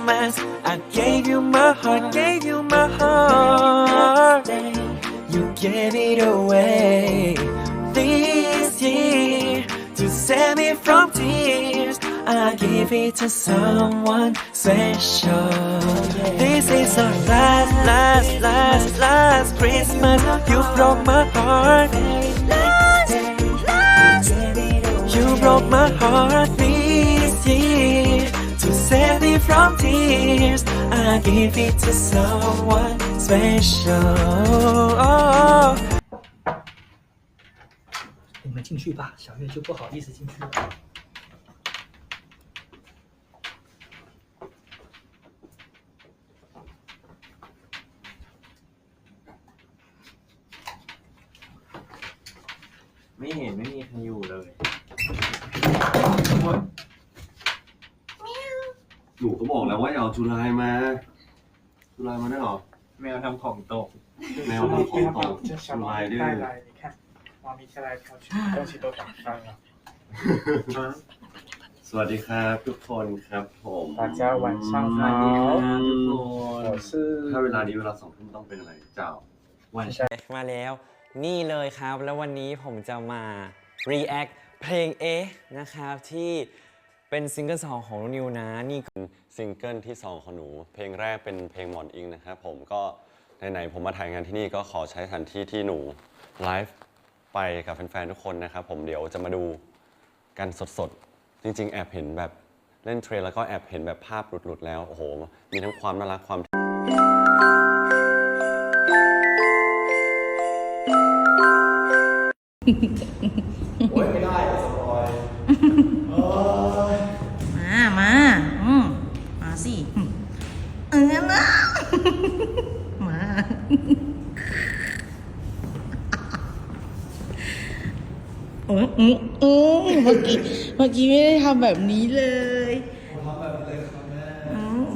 Christmas. I gave you my heart, gave you my heart. You gave it away this year to save me from tears. I give it to someone special. This is our last, last, last, last Christmas. You broke my heart. You broke my heart save me from tears. I give it to someone special. 你们进去吧，小月就不好意思进去了。 ไม่เห็นไม่มีใครอยู่เลย หนูก็บอกแล้วว่าอย่าเอาจุลายมา จุลายมาได้หรอ แมวทำของตก แมวทำของตกจะด้วยได้ลายนี่แค่ะมอมีชะลายเขาชื่ต้นชิโตะฟังเนาะสวัสดีครับทุกคนครับผมพระเจ้าวันช่างสวัทุกคนถ้าเวลานี้เวลาสองทุ่มต้องเป็นอะไร เจ้า วันช่างมาแล้ว นี่เลยครับ แล้ววันนี้ผมจะมา react เพลงเอนะครับที่ เป็นซิงเกิลสองของนิวนะนี่ซิงเกิลที่ 2 ของหนู เพลงแรกเป็นเพลงหมอนอิงนะครับผมก็ไหนๆผมมาถ่ายงานที่นี่ก็ขอใช้สถานที่ที่หนูไลฟ์ไปกับแฟนๆทุกคนนะครับผมเดี๋ยวจะมาดูกันสดๆ จริงๆ แอบเห็นแบบเล่นเทรลแล้วก็แอบเห็นแบบภาพหลุดๆแล้ว โอ้โห มีทั้งความน่ารักความมา มา อืมมาสิอืมเออนะ มา โอ้ยอืมอืมเมื่อกี้เมื่อกี้ไม่ได้ทำแบบนี้เลยทำแบบนี้เลยครับแม่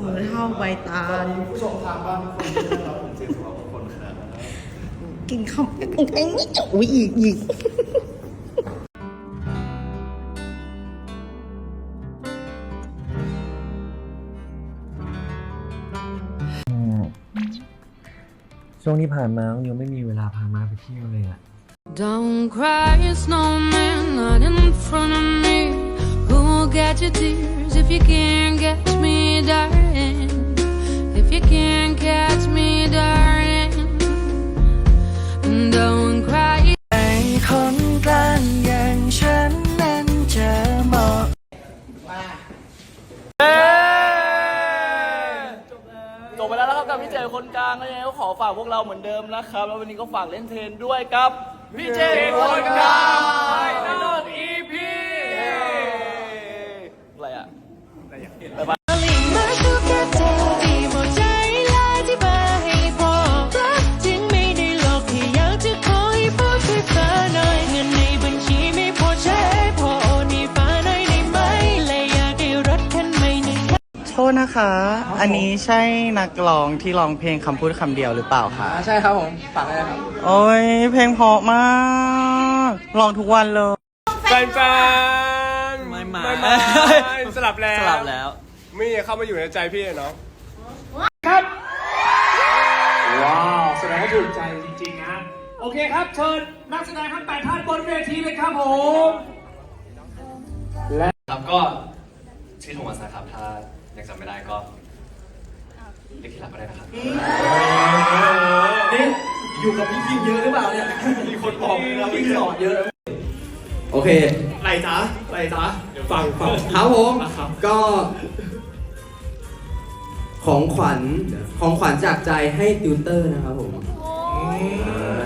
มือเท่าใบตาลผู้ชมทางบ้านคนที่เราเจ็บตัวคนครับกินข้าวไอ้นี่อุ้ยอีกอีกช่วงที่ผ่านมาน้องนิวไม่มีเวลาพามาไปเที่ยวเลยอะ Don't cry, snowman, not in front of me. Who'll get your tears if you can't catch me, darling? If you can't catch me, darling. Don't cry. ไอ้คนกลางอย่างฉันนั้นจะเหมาะ จบไปแล้วนะครับกับพี่เจคนกลางก็ยังไงก็ขอฝากพวกเราเหมือนเดิมนะครับ แล้ววันนี้ก็ฝากเล่นเทรนด้วยกับพี่เจคนก ล นะคะ อันนี้ใช่นักร้องที่ร้องเพลงคำพูดคำเดียวหรือเปล่าคะใช่ครับผมฝากได้ครับ โอ้ยเพลงเพราะมากร้องทุกวันเลย แฟนไม่มาไม่มา สลับแล้วสลับแล้วมี่เข้ามาอยู่ในใจพี่เลยเนาะครับ ว้าวแสดงว่าถูกใจจริงๆนะ โอเคครับ เชิญนักแสดงทั้งแปดท่านบนเวทีเลยครับผม ครับก็ชื่อโทมัสนะครับถ้า ยังจำไม่ได้ก็เรียกที่รักก็ได้นะครับ นี่อยู่กับพี่คิมเยอะหรือเปล่าเนี่ยมีคนบอกเราพี่สอนเยอะโอเคไหลจ้าไหลจ้าเดี๋ยวฟังฟังครับผมนะครับก็ ของขวัญของขวัญจากใจให้ติวเตอร์นะครับผมอ่า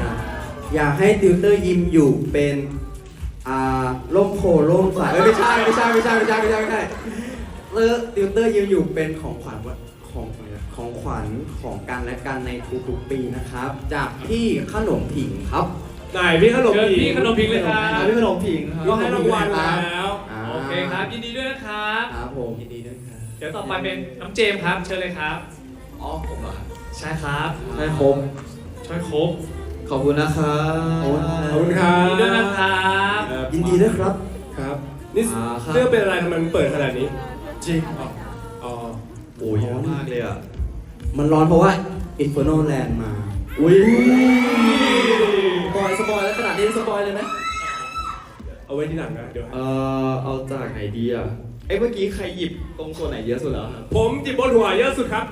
อยากให้ติวเตอร์ยิมอยู่เป็นอ่าร่มโพร่มใสเอ้ยไม่ใช่ไม่ใช่ไม่ใช่ไม่ใช่ไม่ใช่ไม่ใช่ เตอร์ติวเตอร์ยิมอยู่เป็นของขวัญวันของของขวัญของกันและกันในทุกๆปีนะครับ จากพี่ขนมผิงครับ ไหนพี่ขนมผิงพี่ขนมผิงเลยครับพี่ขนมผิงครับก็ให้รางวัลแล้วอ่า โอเคครับยินดีด้วยนะครับ ครับผมยินดีด้วยครับเดี๋ยวต่อไปเป็นน้องเจมส์ครับ เชิญเลยครับ อ๋อผมเหรอครับใช่ครับให้ครบช่วยครบขอบคุณนะครับขอบคุณครับยินดีด้วยนะครับยินดีด้วยครับครับ นี่อ่าครับ เสื้อเป็นอะไรทำไมมันเปิดขนาดนี้ จริงอ๋อโอ้ยเยอะมากเลยอะ มันร้อนเพราะว่า Inferno Land มา อุ้ยสปอยสปอยแล้วขนาดนี้สปอยเลยไหมเอาไว้ที่หลังนะเดี๋ยว เอ่อเอาจากไหนดีอะเอ้ยเมื่อกี้ใครหยิบตรงส่วนไหนเยอะสุดแล้วครับผมหยิบบนหัวเยอะสุดครับ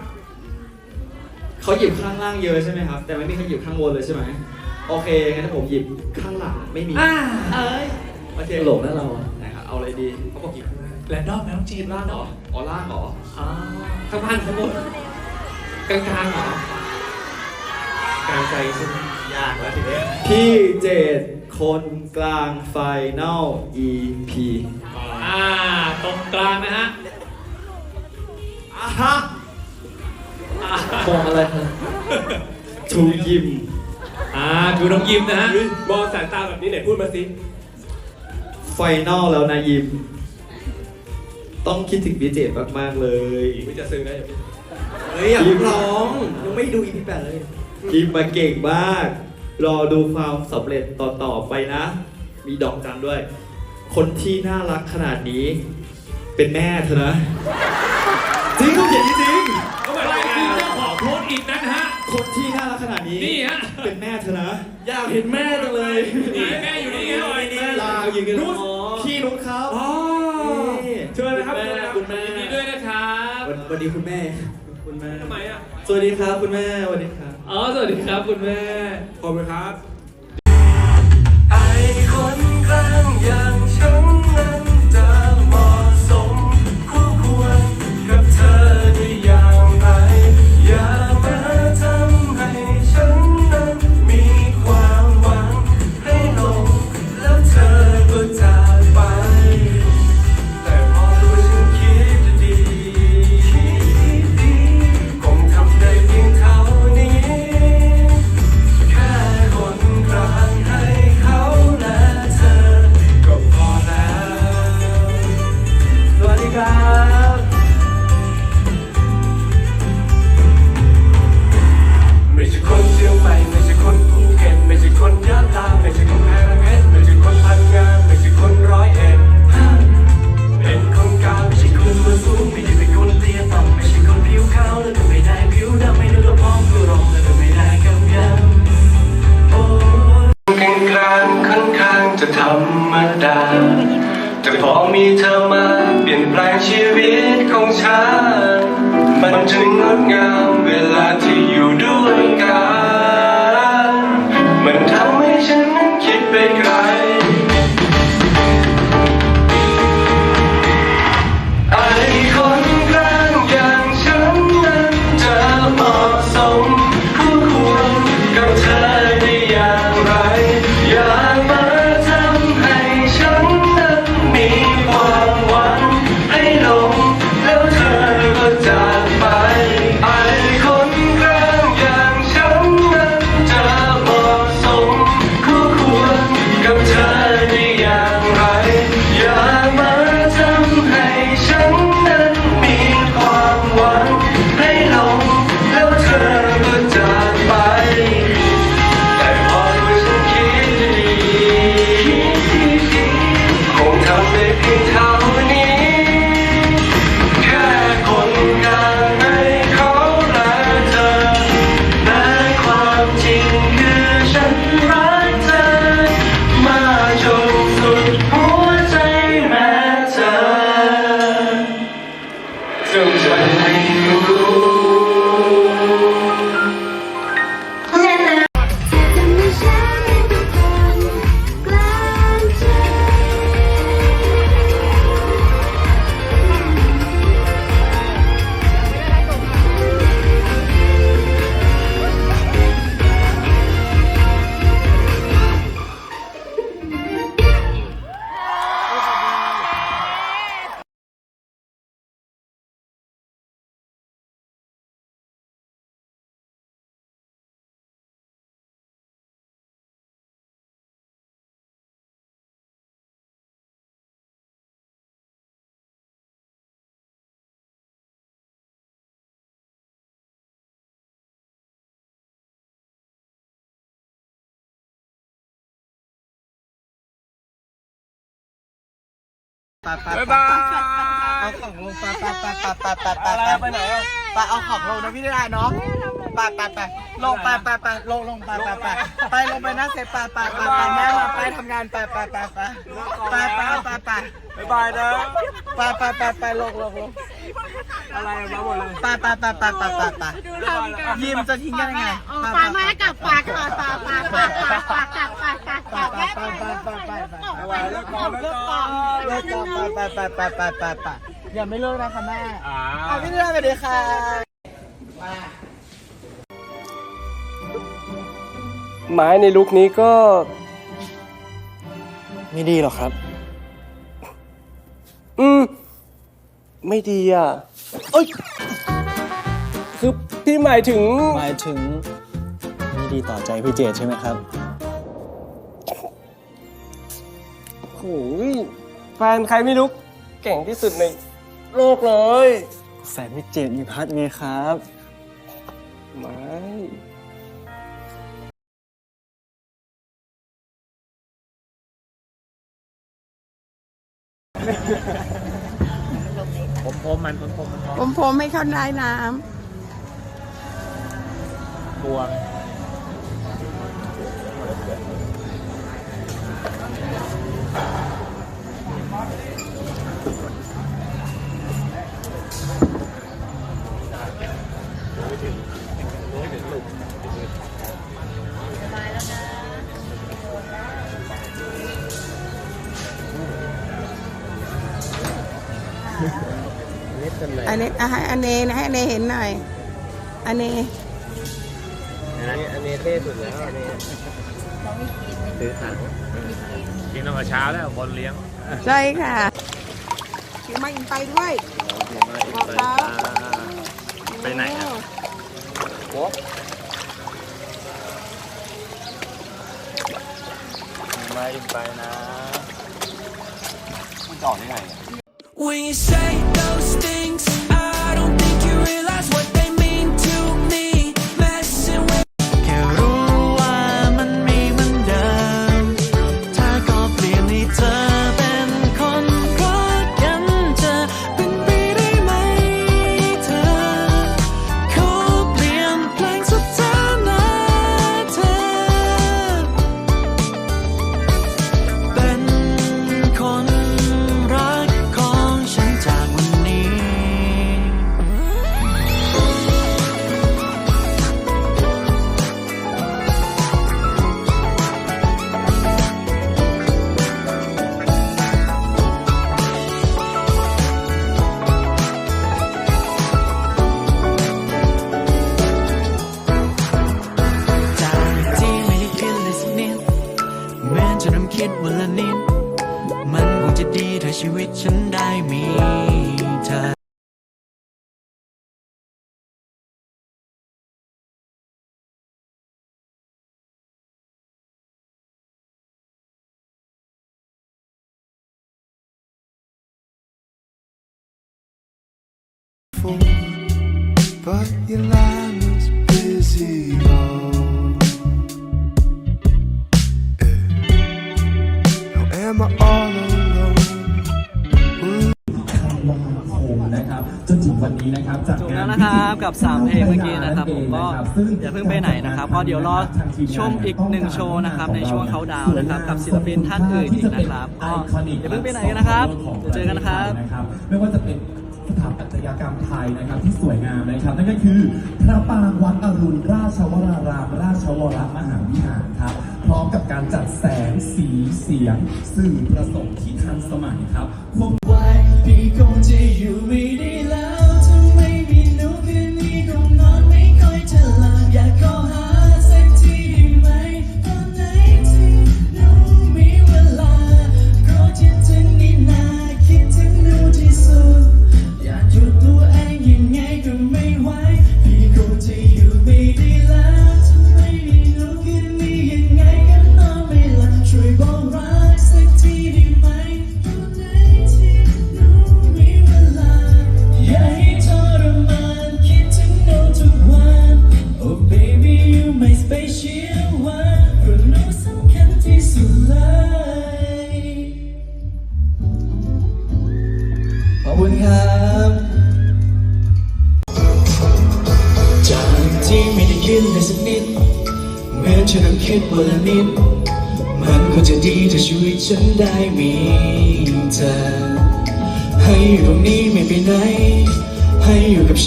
เขาหยิบข้างล่างเยอะใช่ไหมครับ แต่ไม่มีใครหยิบข้างบนเลยใช่ไหมโอเคงั้นผมหยิบข้างหลังไม่มี อ่าเอ้ย โอเคหลงแล้วเรา นะครับเอาอะไรดีเขาบอกหยิบข้างหน้า แรนดอมนะน้องจีนล่างเหรออ๋อล่างเหรออ่าข้างล่างข้างบนกลางกลางๆเหรอการใจใช่ไหมยากแล้วทีเนี้ยพี่เจดคนกลางไฟนอล EP อ่าตรงกลางนะฮะอะฮะมองอะไรครับชูยิมอ่าดูน้องยิมนะฮะมองสายตาแบบนี้ไหนพูดมาสิไฟนอลแล้วนะยิม ต้องคิดถึงพี่เจดมากๆเลย ไม่จะซึ้งนะอย่าเฮ้ยอย่าเพิ่งร้องยังไม่ดู EP 8เลยยิมมาเก่งมาก รอดูความสำเร็จต่อๆไปนะ มีดอกจันด้วย คนที่น่ารักขนาดนี้ เป็นแม่เธอนะ จริงเขาเขียนจริงเขาบอกว่าคือเจ้าของโพสต์อีกนะฮะ ๆคนที่น่ารักขนาดนี้ นี่ฮะ เป็นแม่เธอนะ อยากเห็นแม่จังเลยนี่แม่อยู่นี่ฮะแม่ลาวยืนกันนุช พี่นุชครับ อ๋อ นี่เชิญนะครับ คุณแม่ยินดีด้วยนะครับวันวันดีคุณแม่ คุณแม่ทำไมอะสวัสดีครับคุณแม่สวัสดีครับอ๋อสวัสดีครับคุณแม่ ขอบคุณครับ ไอคนกลางอย่างฉันนั้น นั้ ปลาปลาบ๊ายบายเอาของลงปลาปลาปลาปลาปลาปลาปลปอปไปไปไหนอะ ปลาเอาของลงนะพี่ได้เนาะ ไปไปไปลงไปไปไปลงลงไปไปไปไปลงไปนั่งเสร็จไปไปไปไปแม่มาไปทำงานไปไปไปไปไปไปไปไปบ๊ายบายนะไปไปไปไปลงลงลงอะไรมาหมดเลยไปไปไปไปไปไปไปยิ้มจะทิ้งกันยังไงไปปากมากับปากปากปากปากปากปากปากกับปากปากปากไปไปไปไปไปไปเลิกก่อนเลิกก่อนเลิกก่อนไปไปไปไปไปไปอย่าไม่เลิกนะคะแม่อ่าเอาพี่เลิกไปเลยค่ะ ไม้ในลุคนี้ก็ ไม่ดีหรอกครับ อืม ไม่ดีอะเอ้ยคือพี่หมายถึง หมายถึงไม่ดีต่อใจพี่เจดใช่ไหมครับ โอ้ยแฟนใครไม่รู้เก่งที่สุดในโลกเลย แฟนพี่เจดมีพัดไงครับ ไม่ ผมผมมันผมผมมันผมผมไม่เข้าได้น้บวง อันนี้อะให้อันนี้ให้อันนี้เห็นหน่อยอันนี้อันนี้เท่สุดแล้วอันนี้กินตั้งแต่เช้าแล้วคนเลี้ยงใช่ค่ะเขียวมาอินไปด้วยบอกเขาไปไหนอะไม่ไปนะ When you say those things, But your line was busy, oh. Yeah. Now am I all alone? นะครับจนถึงวันนี้นะครับจากจบงาแล้นวนะครับกับ3เพลงเมื่อกี้นะครับผมก็อย่าเพิ่งไปไหนนะครับก็เดี๋ยวรอชมอีกหนึ่งโชว์นะครับในช่วงเขาดาวน์นะครับกับศิลปินท่านอื่นอีกนะครับก็อย่าเพิ่งไปไหนกันนะครับเดี๋ยวเจอกันนะครับ ไม่ว่าจะเป็น สถาปัตยกรรมไทยนะครับที่สวยงามนะครับนั่นก็คือพระปรางวัดอรุณราชวราราม ราชวรมหาวิหารครับพร้อมกับการจัดแสงสีเสียงสื่อประสงค์ที่ทันสมัยครับควบพี่คงจะอยู่ไม่ได้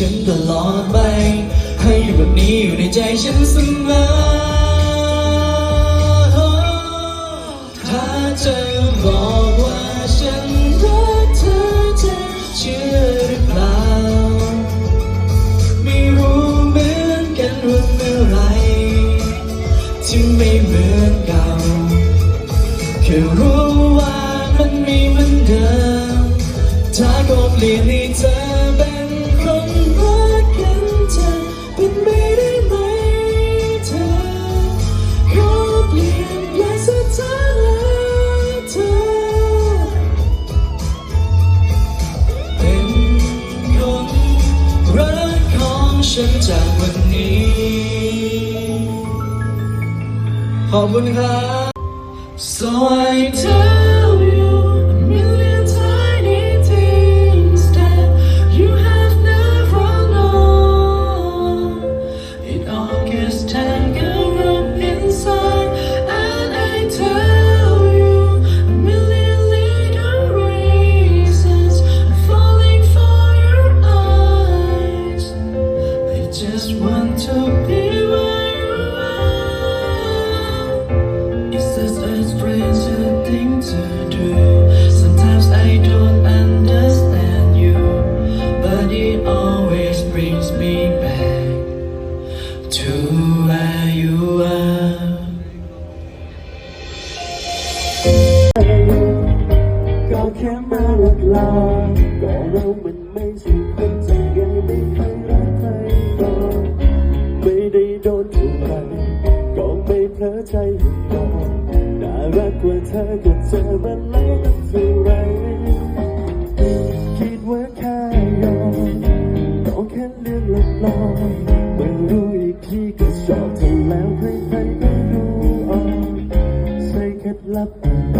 ฉันตลอดไป ให้อยู่แบบนี้อยู่ในใจฉันเสมอถ้าเธอบอกว่าฉันรักเธอเธอเชื่อหรือเปล่า ไม่รู้เหมือนกันวันเมื่อไรที่ไม่เหมือนเก่าแค่รู้ว่ามันมีเหมือนเดิมถ้าก็เปลี่ยนให้เธอ จากวันนี้ ขอบคุณครับ So I ลับไป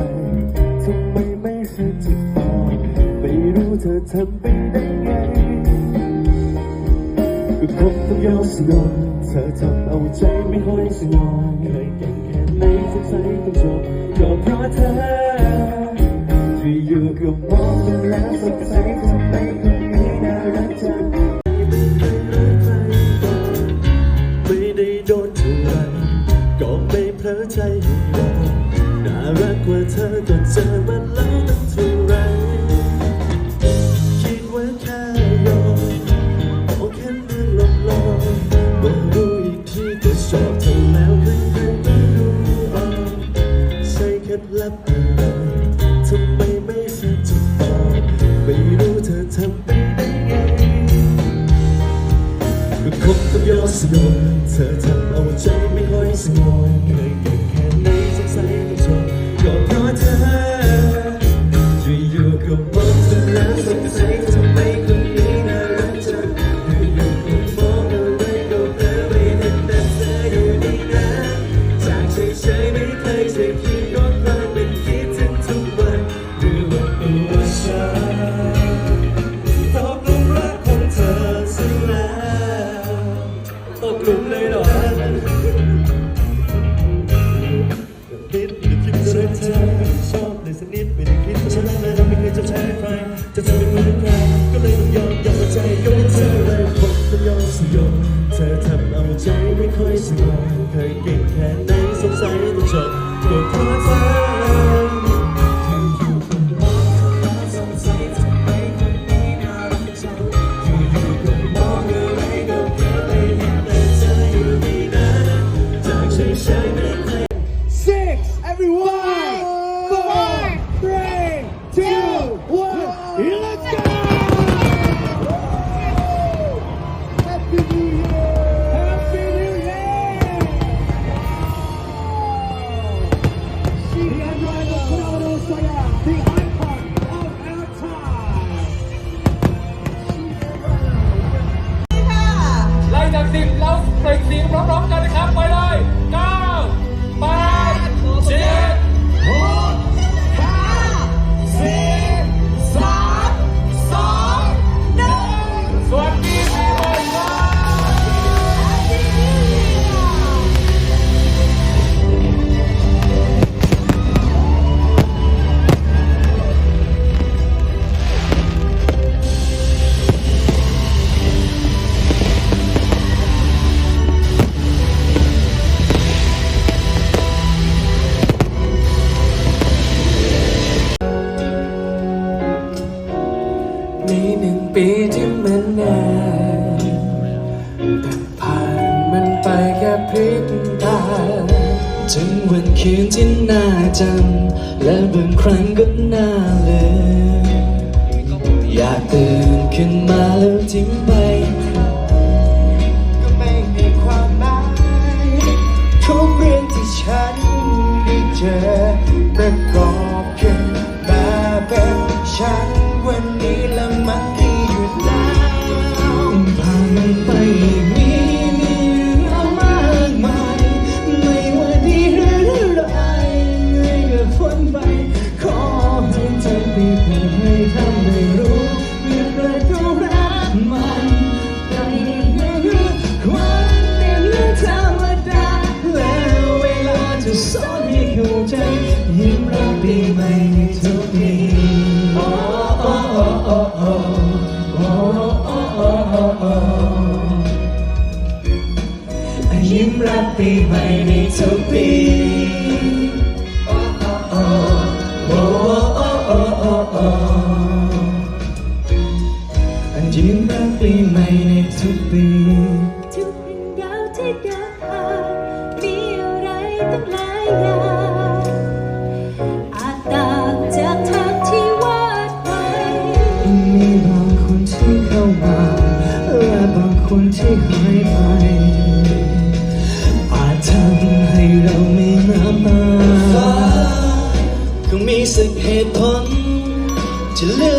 ทำไมไม่เคยจะบอกไม่รู้เธอทำได้ยังไงก็คงต้องยอมสินองเธอทำเอาใจไม่ค่อยสงบงเคยเก่งแค่ไหนสงสัยต้องจบก็เพราะเธอที่อยู่กับมองกันแล้วสงสัยทำไมคนนี้น่ารักจังไม่ได้โดนเท่าไรก็ไม่เพ้อใจ บกับยอดสนุเธอทำเอาใจไม่ค่อยสงบ 我躲在 เจอปร ยิ้มรับปีใหม่ในทุกปีทุกเรื่องราวที่เดินผ่านมีอะไรตั้งหลายอย่างอาจต่างจากทางที่วาดไว้มีบางคนที่เข้ามาและบางคนที่หายไปอาจทำให้เราไม่น้ำตาคงมีสักเหตุผลจะเลือก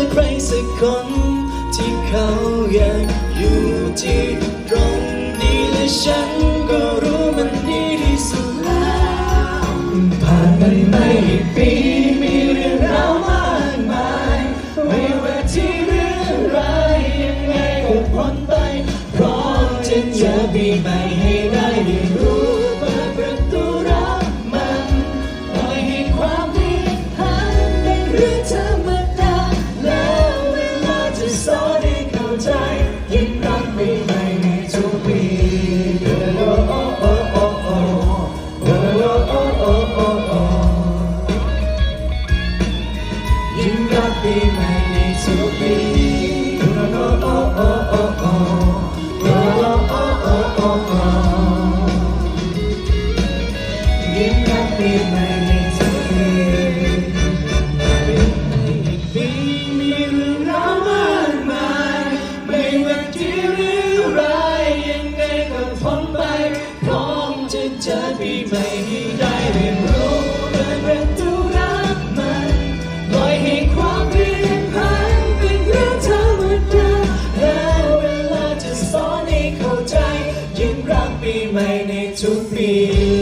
You.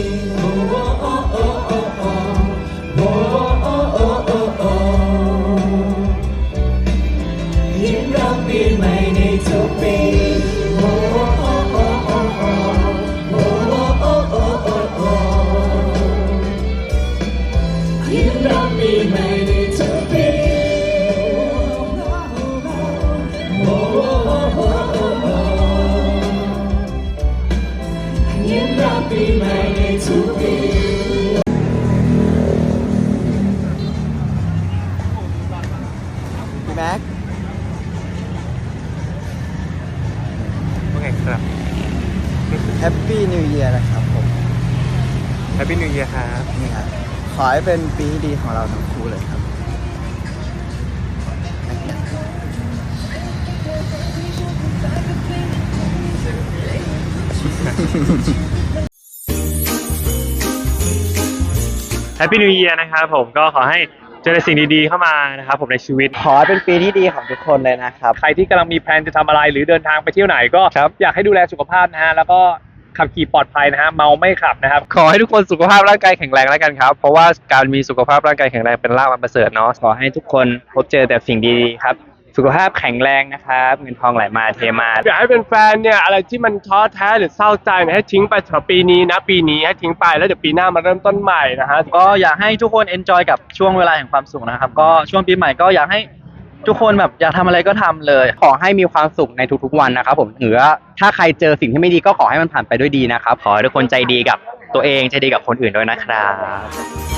ฮปปี้นิวเยียร์ครับนี่ครับขอให้เป็นปีที่ดีของเราทั้งคู่เลยครับแฮปปี้นิว e ย r นะครับผมก็ขอให้เจอแต่สิ่งดีๆเข้ามานะครับผมในชีวิต ขอให้เป็นปีที่ดีของทุกคนเลยนะครับ ใครที่กำลังมีแพลนจะทำอะไรหรือเดินทางไปเที่ยวไหนก็ อยากให้ดูแลสุขภาพนะฮะแล้วก็ ขับขี่ปลอดภัยนะฮะเมาไม่ขับนะครับขอให้ทุกคนสุขภาพร่างกายแข็งแรงแล้วกันครับเพราะว่าการมีสุขภาพร่างกายแข็งแรงเป็นลาภอันประเสริฐเนาะขอให้ทุกคนพบเจอแต่สิ่งดีๆครับ สุขภาพแข็งแรงนะครับเงินทองไหลมาเทมา อยากให้เป็นแฟนๆเนี่ยอะไรที่มันท้อแท้หรือเศร้าใจเนี่ยให้ทิ้งไปสำหรับปีนี้นะปีนี้ให้ทิ้งไปแล้วเดี๋ยวปีหน้ามาเริ่มต้นใหม่นะฮะ ก็อยากให้ทุกคนเอนจอยกับช่วงเวลาแห่งความสุขนะครับ ก็ช่วงปีใหม่ก็อยากให้ ทุกคนแบบอยากทำอะไรก็ทำเลย ขอให้มีความสุขในทุกๆวันนะครับผมหรือว่าถ้าใครเจอสิ่งที่ไม่ดีก็ขอให้มันผ่านไปด้วยดีนะครับ ขอให้ทุกคนใจดีกับตัวเองใจดีกับคนอื่นด้วยนะครับ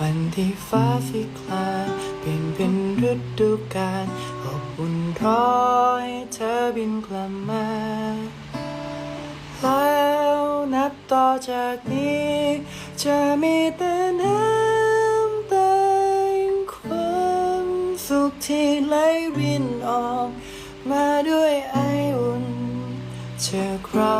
วันที่ฟ้าสีคลามเปลี่ยนเป็นฤดูกาลอบอุ่นรอให้เธอบินกลับมา แล้วนับต่อจากนี้ จะมีแต่น้ำตาความสุขที่ไหลรินออก มาด้วยไออุ่นจากเรา